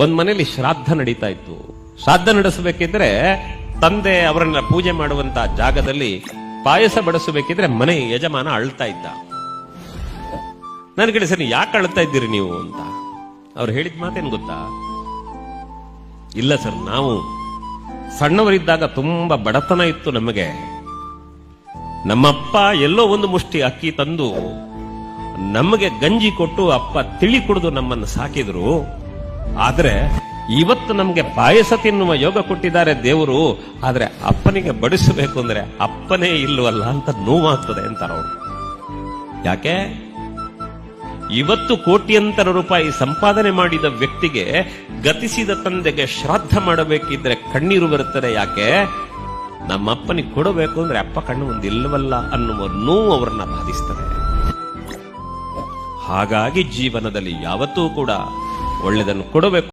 ಒಂದ್ ಮನೆಯಲ್ಲಿ ಶ್ರಾದ್ದ ನಡೀತಾ ಇತ್ತು. ಶ್ರಾದ್ದ ನಡೆಸಬೇಕಿದ್ರೆ ತಂದೆ ಅವರನ್ನ ಪೂಜೆ ಮಾಡುವಂತ ಜಾಗದಲ್ಲಿ ಪಾಯಸ ಬಡಿಸಬೇಕಿದ್ರೆ ಮನೆ ಯಜಮಾನ ಅಳ್ತಾ ಇದ್ದ. ನನ್ ಕಡೆ ಸರಿ ಯಾಕೆ ಅಳ್ತಾ ಇದ್ದೀರಿ ನೀವು ಅಂತ. ಅವ್ರು ಹೇಳಿದ ಮಾತೇನ್ ಗೊತ್ತಾ? ಇಲ್ಲ, ಸರ್, ನಾವು ಸಣ್ಣವರಿದ್ದಾಗ ತುಂಬಾ ಬಡತನ ಇತ್ತು ನಮಗೆ. ನಮ್ಮಪ್ಪ ಎಲ್ಲೋ ಒಂದು ಮುಷ್ಟಿ ಅಕ್ಕಿ ತಂದು ನಮಗೆ ಗಂಜಿ ಕೊಟ್ಟು ಅಪ್ಪ ತಿಳಿ ಕುಡಿದು ನಮ್ಮನ್ನು ಸಾಕಿದ್ರು. ಆದ್ರೆ ಇವತ್ತು ನಮಗೆ ಪಾಯಸ ತಿನ್ನುವ ಯೋಗ ಕೊಟ್ಟಿದ್ದಾರೆ ದೇವರು, ಆದರೆ ಅಪ್ಪನಿಗೆ ಬಡಿಸಬೇಕು ಅಂದ್ರೆ ಅಪ್ಪನೇ ಇಲ್ಲವಲ್ಲ ಅಂತ ನೋವಾಗ್ತದೆ ಅಂತಾರೆ ಅವರು. ಯಾಕೆ? ಇವತ್ತು ಕೋಟ್ಯಂತರ ರೂಪಾಯಿ ಸಂಪಾದನೆ ಮಾಡಿದ ವ್ಯಕ್ತಿಗೆ ಗತಿಸಿದ ತಂದೆಗೆ ಶ್ರಾದ್ದ ಮಾಡಬೇಕಿದ್ರೆ ಕಣ್ಣೀರು ಬರುತ್ತದೆ ಯಾಕೆ? ನಮ್ಮಪ್ಪನಿಗೆ ಕೊಡಬೇಕು ಅಂದ್ರೆ ಅಪ್ಪ ಕಣ್ಣು ಒಂದು ಇಲ್ಲವಲ್ಲ ಅನ್ನುವ ನೋವು ಅವರನ್ನ ಬಾಧಿಸ್ತದೆ. ಹಾಗಾಗಿ ಜೀವನದಲ್ಲಿ ಯಾವತ್ತೂ ಕೂಡ ಒಳ್ಳೆದನ್ನು ಕೊಡಬೇಕು.